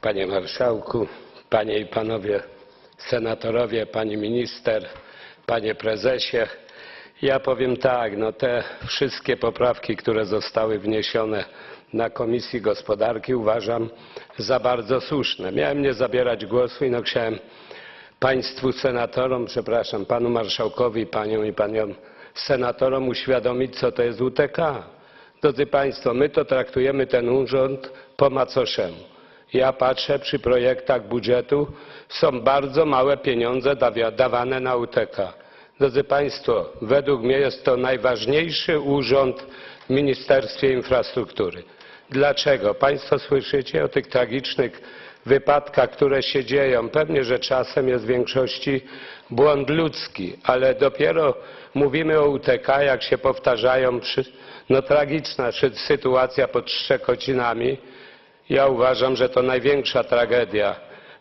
Panie Marszałku, Panie i Panowie Senatorowie, Pani Minister, Panie Prezesie. Ja powiem tak, no te wszystkie poprawki, które zostały wniesione na Komisji Gospodarki uważam za bardzo słuszne. Miałem nie zabierać głosu i no chciałem Państwu senatorom, przepraszam, Panu Marszałkowi, Paniom i Paniom senatorom uświadomić, co to jest UTK. Drodzy Państwo, my to traktujemy ten urząd po macoszemu. Ja patrzę przy projektach budżetu, są bardzo małe pieniądze dawa- dawane na UTK. Drodzy Państwo, według mnie jest to najważniejszy urząd w Ministerstwie Infrastruktury. Dlaczego? Państwo słyszycie o tych tragicznych wypadkach, które się dzieją. Pewnie, że czasem jest w większości błąd ludzki, ale dopiero mówimy o UTK, jak się powtarzają no, tragiczna sy- sytuacja pod Szczekocinami. Ja uważam, że to największa tragedia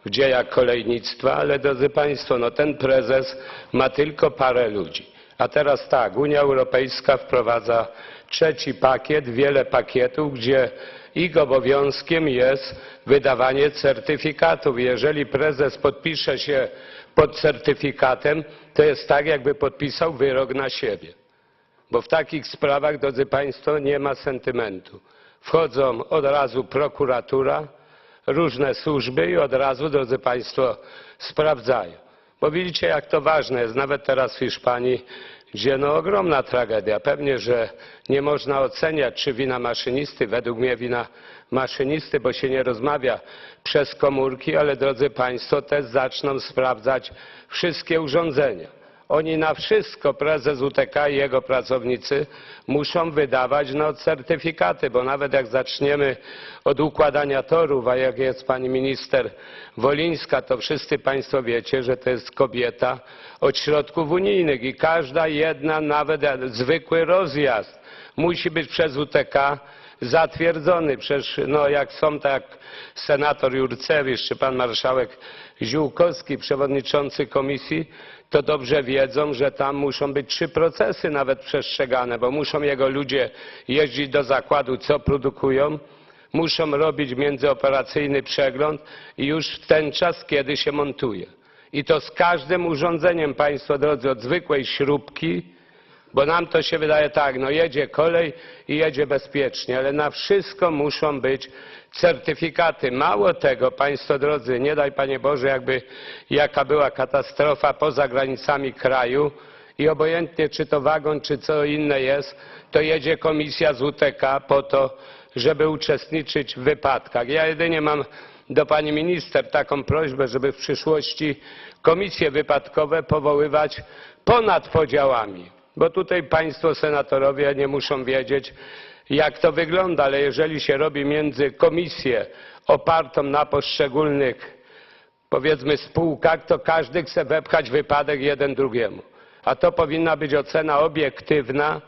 w dziejach kolejnictwa, ale drodzy Państwo, no ten prezes ma tylko parę ludzi. A teraz tak, Unia Europejska wprowadza trzeci pakiet, wiele pakietów, gdzie ich obowiązkiem jest wydawanie certyfikatów. Jeżeli prezes podpisze się pod certyfikatem, to jest tak, jakby podpisał wyrok na siebie. Bo w takich sprawach, drodzy Państwo, nie ma sentymentu. Wchodzą od razu prokuratura, różne służby i od razu, drodzy Państwo, sprawdzają. Bo widzicie, jak to ważne jest, nawet teraz w Hiszpanii, gdzie no ogromna tragedia. Pewnie, że nie można oceniać, czy wina maszynisty, według mnie wina maszynisty, bo się nie rozmawia przez komórki, ale drodzy Państwo, też zaczną sprawdzać wszystkie urządzenia. Oni na wszystko, prezes UTK i jego pracownicy muszą wydawać no, certyfikaty, bo nawet jak zaczniemy od układania torów, a jak jest pani minister Wolińska, to wszyscy państwo wiecie, że to jest kobieta od środków unijnych i każda jedna, nawet zwykły rozjazd musi być przez UTK zatwierdzony. Przecież no, jak są tak senator Jurcewicz czy pan marszałek Ziółkowski, przewodniczący komisji, to dobrze wiedzą, że tam muszą być trzy procesy nawet przestrzegane, bo muszą jego ludzie jeździć do zakładu, co produkują, muszą robić międzyoperacyjny przegląd i już w ten czas, kiedy się montuje. I to z każdym urządzeniem, Państwo drodzy, od zwykłej śrubki, bo nam to się wydaje tak, no jedzie kolej i jedzie bezpiecznie, ale na wszystko muszą być certyfikaty. Mało tego, Państwo drodzy, nie daj Panie Boże, jakby jaka była katastrofa poza granicami kraju i obojętnie czy to wagon, czy co inne jest, to jedzie komisja z UTK po to, żeby uczestniczyć w wypadkach. Ja jedynie mam do Pani Minister taką prośbę, żeby w przyszłości komisje wypadkowe powoływać ponad podziałami bo tutaj państwo senatorowie nie muszą wiedzieć, jak to wygląda, ale jeżeli się robi między komisję opartą na poszczególnych, powiedzmy, spółkach, to każdy chce wepchać wypadek jeden drugiemu. A to powinna być ocena obiektywna,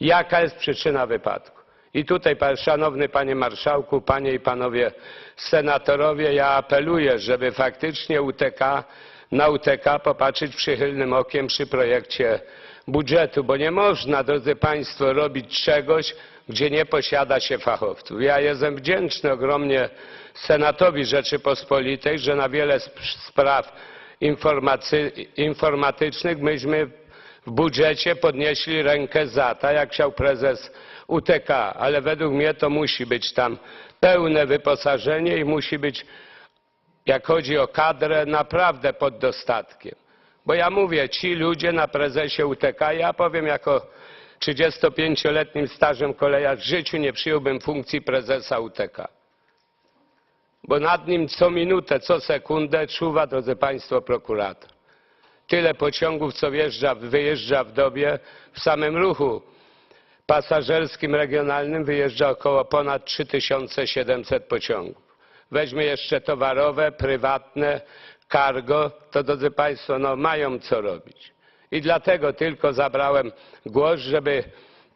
jaka jest przyczyna wypadku. I tutaj, szanowny panie marszałku, panie i panowie senatorowie, ja apeluję, żeby faktycznie UTK, na UTK popatrzeć przychylnym okiem przy projekcie budżetu, bo nie można, drodzy państwo, robić czegoś, gdzie nie posiada się fachowców. Ja jestem wdzięczny ogromnie Senatowi Rzeczypospolitej, że na wiele sp- spraw informatycznych myśmy w budżecie podnieśli rękę za, tak jak chciał prezes UTK, ale według mnie to musi być tam pełne wyposażenie i musi być, jak chodzi o kadrę, naprawdę pod dostatkiem. Bo ja mówię, ci ludzie na prezesie UTK, ja powiem jako 35-letnim stażem kolejarz, w życiu nie przyjąłbym funkcji prezesa UTK. Bo nad nim co minutę, co sekundę czuwa, drodzy Państwo, prokurator. Tyle pociągów, co wjeżdża, wyjeżdża w dobie w samym ruchu pasażerskim regionalnym wyjeżdża około ponad 3700 pociągów. Weźmy jeszcze towarowe, prywatne, cargo, to drodzy Państwo, no mają co robić. I dlatego tylko zabrałem głos, żeby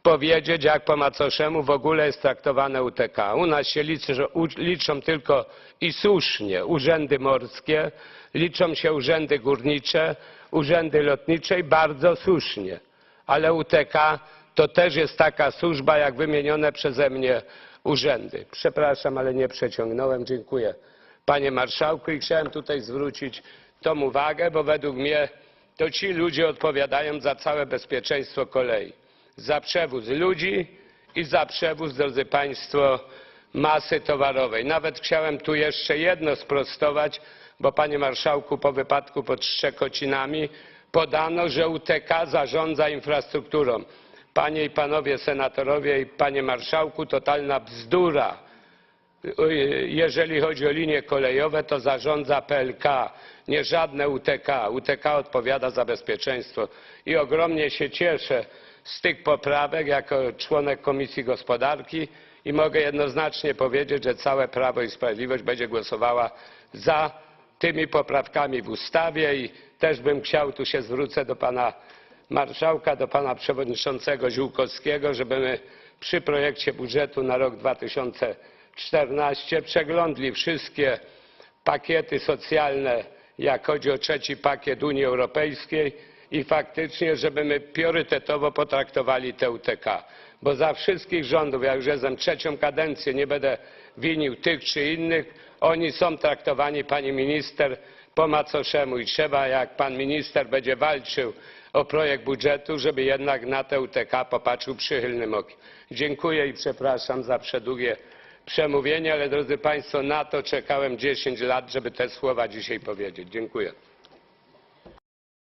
powiedzieć, jak po macoszemu w ogóle jest traktowane UTK. U nas się liczy, liczą tylko i słusznie urzędy morskie, liczą się urzędy górnicze, urzędy lotnicze i bardzo słusznie. Ale UTK to też jest taka służba, jak wymienione przeze mnie urzędy. Przepraszam, ale nie przeciągnąłem. Dziękuję Panie Marszałku, i chciałem tutaj zwrócić tą uwagę, bo według mnie to ci ludzie odpowiadają za całe bezpieczeństwo kolei. Za przewóz ludzi i za przewóz, drodzy Państwo, masy towarowej. Nawet chciałem tu jeszcze jedno sprostować, bo Panie Marszałku, po wypadku pod Szczekocinami podano, że UTK zarządza infrastrukturą. Panie i Panowie Senatorowie i Panie Marszałku, totalna bzdura. Jeżeli chodzi o linie kolejowe, to zarządza PLK, nie żadne UTK. UTK odpowiada za bezpieczeństwo i ogromnie się cieszę z tych poprawek jako członek Komisji Gospodarki i mogę jednoznacznie powiedzieć, że całe Prawo i Sprawiedliwość będzie głosowała za tymi poprawkami w ustawie i też bym chciał, tu się zwrócę do pana marszałka, do pana przewodniczącego Ziółkowskiego, żebyśmy przy projekcie budżetu na rok 2014 przeglądli wszystkie pakiety socjalne, jak chodzi o trzeci pakiet Unii Europejskiej i faktycznie, żebyśmy priorytetowo potraktowali te UTK. Bo za wszystkich rządów, ja już jestem trzecią kadencję, nie będę winił tych czy innych, oni są traktowani, pani minister, po macoszemu i trzeba, jak pan minister będzie walczył o projekt budżetu, żeby jednak na te UTK popatrzył przychylnym okiem. Dziękuję i przepraszam za przedługie przemówienie, ale drodzy Państwo, na to czekałem 10 lat, żeby te słowa dzisiaj powiedzieć. Dziękuję.